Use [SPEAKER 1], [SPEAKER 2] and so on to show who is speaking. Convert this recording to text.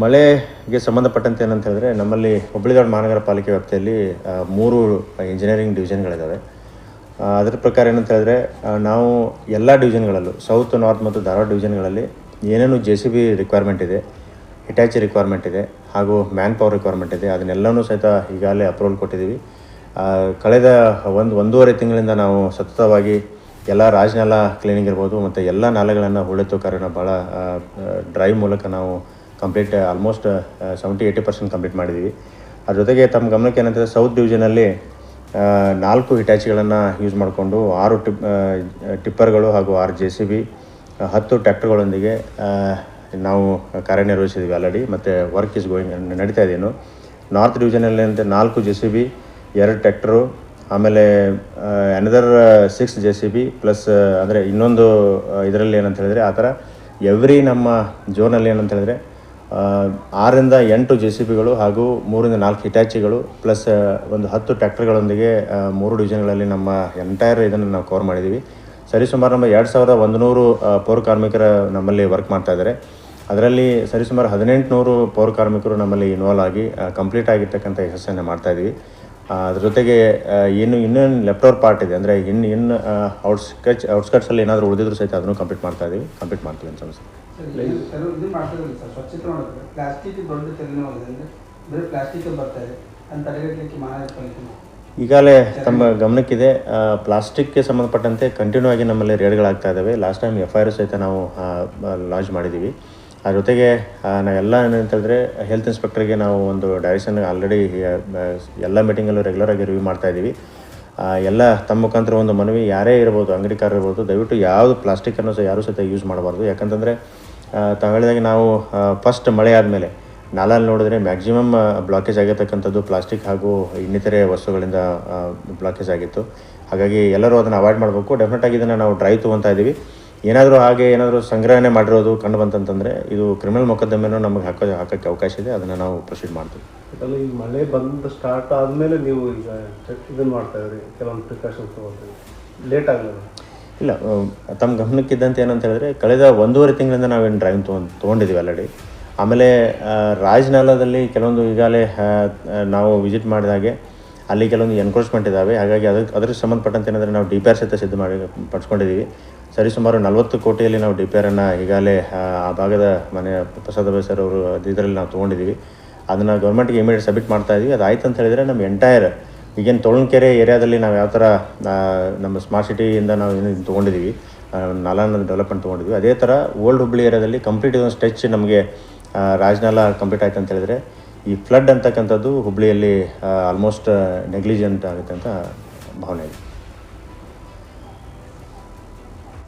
[SPEAKER 1] ಮಳೆಗೆ ಸಂಬಂಧಪಟ್ಟಂತೆ ಏನಂತ ಹೇಳಿದ್ರೆ, ನಮ್ಮಲ್ಲಿ ಹುಬ್ಬಳ್ಳಿಧಾರವಾಡ ಮಹಾನಗರ ಪಾಲಿಕೆ ವ್ಯಾಪ್ತಿಯಲ್ಲಿ ಮೂರು ಇಂಜಿನಿಯರಿಂಗ್ ಡಿವಿಷನ್ಗಳಿದ್ದಾವೆ ಅದರ ಪ್ರಕಾರ ಏನಂತ ಹೇಳಿದ್ರೆ ನಾವು ಎಲ್ಲ ಡಿವಿಷನ್ಗಳಲ್ಲೂ ಸೌತ್ ನಾರ್ತ್ ಮತ್ತು ಧಾರವಾಡ ಡಿವಿಷನ್ಗಳಲ್ಲಿ ಏನೇನು ಜೆ ಸಿ ಬಿ ರಿಕ್ವೈರ್ಮೆಂಟ್ ಇದೆ ಹಿಟಾಚಿ ರಿಕ್ವೈರ್ಮೆಂಟ್ ಇದೆ, ಹಾಗೂ ಮ್ಯಾನ್ ಪವರ್ ರಿಕ್ವೈರ್ಮೆಂಟ್ ಇದೆ, ಅದನ್ನೆಲ್ಲನೂ ಸಹಿತ ಈಗಾಗಲೇ ಅಪ್ರೂವಲ್ ಕೊಟ್ಟಿದ್ದೀವಿ. ಕಳೆದ ಒಂದು, ಒಂದೂವರೆ ತಿಂಗಳಿಂದ ನಾವು ಸತತವಾಗಿ ಎಲ್ಲ ರಾಜನಾಲ ಕ್ಲೀನಿಂಗ್ ಇರ್ಬೋದು, ಮತ್ತು ಎಲ್ಲ ನಾಲೆಗಳನ್ನು ಹೂಳೆತ್ತೋ ಕಾರ್ಯನ ಭಾಳ ಡ್ರೈವ್ ಮೂಲಕ ನಾವು complete almost seventy eighty percent complete ಮಾಡಿದ್ದೀವಿ ಅದ್ರ ಜೊತೆಗೆ ತಮ್ಮ ಗಮನಕ್ಕೆ ಏನಂತಂದರೆ ಸೌತ್ ಡಿವಿಷನಲ್ಲಿ ನಾಲ್ಕು ಹಿಟಾಚಿಗಳನ್ನು ಯೂಸ್ ಮಾಡಿಕೊಂಡು ಆರು ಟಿಪ್ ಟಿಪ್ಪರ್ಗಳು ಹಾಗೂ ಆರು ಜೆ ಸಿ ಬಿ ಹತ್ತು ಟ್ಯಾಕ್ಟರ್ಗಳೊಂದಿಗೆ ನಾವು ಕಾರ್ಯನಿರ್ವಹಿಸಿದ್ವಿ ಆಲ್ರೆಡಿ ಮತ್ತು ವರ್ಕ್ ಇಸ್ ಗೋಯಿಂಗ್ ನಡೀತಾ ಇದೇನು ನಾರ್ತ್ ಡಿವಿಷನಲ್ಲಿ ಅಂತ ನಾಲ್ಕು ಜೆ ಸಿ ಬಿ ಎರಡು ಟ್ಯಾಕ್ಟ್ರು ಆಮೇಲೆ another six J C B plus ಅಂದರೆ ಇನ್ನೊಂದು ಇದರಲ್ಲಿ ಏನಂತ ಹೇಳಿದ್ರೆ ಆ ಥರ ಎವ್ರಿ ನಮ್ಮ ಜೋನಲ್ಲಿ ಏನಂತ ಹೇಳಿದ್ರೆ ಆರರಿಂದ ಎಂಟು ಜೆ ಸಿ ಬಿಗಳು ಹಾಗೂ ಮೂರಿಂದ ನಾಲ್ಕು ಹಿಟಾಚಿಗಳು ಪ್ಲಸ್ ಒಂದು ಹತ್ತು ಟ್ಯಾಕ್ಟರ್ಗಳೊಂದಿಗೆ ಮೂರು ಡಿವಿಷನ್ಗಳಲ್ಲಿ ನಮ್ಮ ಎಂಟೈರ್ ಇದನ್ನು ನಾವು ಕವರ್ ಮಾಡಿದ್ದೀವಿ. ಸರಿಸುಮಾರು ನಮ್ಮ ಎರಡು ಸಾವಿರದ ಒಂದು ನೂರು ಪೌರ ಕಾರ್ಮಿಕರ ನಮ್ಮಲ್ಲಿ ವರ್ಕ್ ಮಾಡ್ತಾ ಇದ್ದಾರೆ. ಅದರಲ್ಲಿ ಸರಿಸುಮಾರು ಹದಿನೆಂಟುನೂರು ಪೌರ ಕಾರ್ಮಿಕರು ನಮ್ಮಲ್ಲಿ ಇನ್ವಾಲ್ವ್ ಆಗಿ ಕಂಪ್ಲೀಟ್ ಆಗಿರ್ತಕ್ಕಂಥ ಯಶಸ್ಸನ್ನು ಮಾಡ್ತಾ ಇದ್ದೀವಿ. ಆ, ಅದ್ರ ಜೊತೆಗೆ ಏನು ಇನ್ನೇನು ಲೆಫ್ಟ್ ಪಾರ್ಟ್ ಇದೆ ಅಂದರೆ ಇನ್ನು ಇನ್ನು ಔಟ್ಸ್ಕಚ್ ಔಟ್ಸ್ಕಟ್ಸಲ್ಲಿ ಏನಾದರೂ ಉಳಿದಿದ್ರು ಸಹಿತ ಅದನ್ನು ಕಂಪ್ಲೀಟ್ ಮಾಡ್ತಾ ಇದ್ದೀವಿ ಕಂಪ್ಲೀಟ್ ಮಾಡ್ತೀವಿ ಅಂತ ಅನ್ಸುತ್ತೆ.
[SPEAKER 2] ಇದು ಸರ್ ಇದು ಸರ್ ಸ್ವಚ್ಛತೆ ಮಾಡಿದ್ರೆ ಪ್ಲಾಸ್ಟಿಕ್ ದೊಡ್ಡ ತಲೆನೋವಿದೆ ಅಂದರೆ ಬರೀ ಪ್ಲಾಸ್ಟಿಕ್ ಬರ್ತಾ ಇದೆ ಅಂತ ತಡೆಗಟ್ಟಲಿಕ್ಕೆ ಮಹಾನಗರ ಪಾಲಿಕೆ
[SPEAKER 1] ಈಗಾಗಲೇ ತಮ್ಮ ಗಮನಕ್ಕಿದೆ ಪ್ಲಾಸ್ಟಿಕ್ಗೆ ಸಂಬಂಧಪಟ್ಟಂತೆ ಕಂಟಿನ್ಯೂ ಆಗಿ ನಮ್ಮಲ್ಲಿ ರೇಡ್ಗಳಾಗ್ತಾ ಇದ್ದಾವೆ last time F I R ಸಹಿತ ನಾವು ಲಾಂಚ್ ಮಾಡಿದ್ದೀವಿ ಅದ್ರ ಜೊತೆಗೆ ನಾವೆಲ್ಲ ಏನಂತ ಹೇಳಿದ್ರೆ ಹೆಲ್ತ್ ಇನ್ಸ್ಪೆಕ್ಟರ್ಗೆ ನಾವು ಒಂದು ಡೈರೆಕ್ಷನ್ ಆಲ್ರೆಡಿ ಎಲ್ಲ ಮೀಟಿಂಗಲ್ಲೂ ರೆಗ್ಯುಲರ್ ಆಗಿ ರಿವ್ಯೂ ಮಾಡ್ತಾ ಇದ್ದೀವಿ. ಎಲ್ಲ ತಮ್ಮ ಮುಖಾಂತರ ಒಂದು ಮನವಿ ಯಾರೇ ಇರ್ಬೋದು ಅಂಗಡಿಕಾರ ಇರ್ಬೋದು ದಯವಿಟ್ಟು ಯಾವುದು ಪ್ಲಾಸ್ಟಿಕ್ಕನ್ನು ಸಹ ಯಾರೂ ಸಹಿತ ಯೂಸ್ ಮಾಡಬಾರ್ದು. ಯಾಕಂತಂದರೆ ತಾವು ನಾವು ಫಸ್ಟ್ ಮಳೆ ಆದಮೇಲೆ ನಾಲಲ್ಲಿ ನೋಡಿದ್ರೆ ಮ್ಯಾಕ್ಸಿಮಮ್ ಬ್ಲಾಕೇಜ್ ಆಗಿರ್ತಕ್ಕಂಥದ್ದು ಪ್ಲಾಸ್ಟಿಕ್ ಹಾಗೂ ಇನ್ನಿತರೆ ವಸ್ತುಗಳಿಂದ ಬ್ಲಾಕೇಜ್ ಆಗಿತ್ತು. ಹಾಗಾಗಿ ಎಲ್ಲರೂ ಅದನ್ನು ಅವಾಯ್ಡ್ ಮಾಡಬೇಕು. ಡೆಫಿನೆಟಾಗಿ ಇದನ್ನು ನಾವು ಡ್ರೈ ತೊಗೊತಾ ಇದ್ದೀವಿ ಏನಾದರೂ ಹಾಗೆ ಏನಾದರೂ ಸಂಗ್ರಹಣೆ ಮಾಡಿರೋದು ಕಂಡು ಬಂತಂತಂದರೆ ಇದು ಕ್ರಿಮಿನಲ್ ಮೊಕದ್ದಮೆನೂ ನಮಗೆ ಹಾಕೋ, ಹಾಕೋಕ್ಕೆ ಅವಕಾಶ ಇದೆ. ಅದನ್ನು ನಾವು ಪ್ರೊಸೀಡ್ ಮಾಡ್ತೀವಿ.
[SPEAKER 3] ಯಾಕಂದ್ರೆ ಈಗ ಮಳೆ ಬಂದು ಸ್ಟಾರ್ಟ್ ಆದಮೇಲೆ ನೀವು ಈಗ ಇದನ್ನು ಮಾಡ್ತಾ ಇದ್ರಿ ಕೆಲವೊಂದು ಪ್ರಿಕಾಷನ್ಸ್ ತೊಗೊಳ್ತೀವಿ ಲೇಟ್ ಆಗಲಿಲ್ಲ
[SPEAKER 1] ಇಲ್ಲ ತಮ್ಮ ಗಮನಕ್ಕಿದ್ದಂತೆ ಏನಂತ ಹೇಳಿದ್ರೆ ಕಳೆದ ಒಂದೂವರೆ ತಿಂಗಳಿಂದ ನಾವೇನು ಡ್ರೈವಿಂಗ್ ತೊಗೊಂಡು ತೊಗೊಂಡಿದ್ದೀವಿ ಆಲ್ರೆಡಿ ಆಮೇಲೆ ರಾಜನಾಲದಲ್ಲಿ ಕೆಲವೊಂದು ಈಗಾಗಲೇ ನಾವು ವಿಸಿಟ್ ಮಾಡಿದಾಗೆ ಅಲ್ಲಿ ಕೆಲವೊಂದು ಎನ್ಕ್ರೋಚ್ಮೆಂಟ್ ಇದ್ದಾವೆ ಹಾಗಾಗಿ ಅದಕ್ಕೆ ಅದಕ್ಕೆ ಸಂಬಂಧಪಟ್ಟಂತೆ ಏನಂದರೆ ನಾವು ಡಿ ಪಿ ಆರ್ ಸಹಿತ ಸಿದ್ಧ ಮಾಡಿ ಪಡಿಸ್ಕೊಂಡಿದ್ದೀವಿ ಸರಿಸುಮಾರು ನಲವತ್ತು ಕೋಟಿಯಲ್ಲಿ ನಾವು ಡಿ ಪಿ ಆರನ್ನು ಈಗಾಗಲೇ ಆ, ಭಾಗದ ಮನೆ ಪ್ರಸಾದ ಅವರು ಇದರಲ್ಲಿ ನಾವು ತೊಗೊಂಡಿದ್ದೀವಿ ಅದನ್ನು ಗೌರ್ಮೆಂಟ್ಗೆ ಇಮಿಡಿಯೇಟ್ ಸಬ್ಮಿಟ್ ಮಾಡ್ತಾ ಅದು ಆಯ್ತು ಅಂತ ಹೇಳಿದರೆ ನಮ್ಮ ಎಂಟೈರ್ ಈಗೇನು ತೊಳಂಕೆರೆ ಏರಿಯಾದಲ್ಲಿ ನಾವು ಯಾವ ಥರ ನಮ್ಮ ಸ್ಮಾರ್ಟ್ ಸಿಟಿಯಿಂದ ನಾವು ಏನು ತೊಗೊಂಡಿದ್ದೀವಿ ನಾಲಾನ ಡೆವಲಪ್ಮೆಂಟ್ ತೊಗೊಂಡಿದ್ವಿ. ಅದೇ ಥರ ಓಲ್ಡ್ ಹುಬ್ಳಿ ಏರಿಯಾದಲ್ಲಿ ಕಂಪ್ಲೀಟ್ ಇದೊಂದು ಸ್ಟೆಚ್ ನಮಗೆ ರಾಜನಾಲ ಕಂಪ್ಲೀಟ್ ಆಯ್ತು ಅಂತ ಹೇಳಿದ್ರೆ, ಈ ಫ್ಲಡ್ ಅಂತಕ್ಕಂಥದ್ದು ಹುಬ್ಳಿಯಲ್ಲಿ ಆಲ್ಮೋಸ್ಟ್ ನೆಗ್ಲಿಜೆಂಟ್ ಆಗುತ್ತೆ ಅಂತ ಭಾವನೆ ಇದೆ.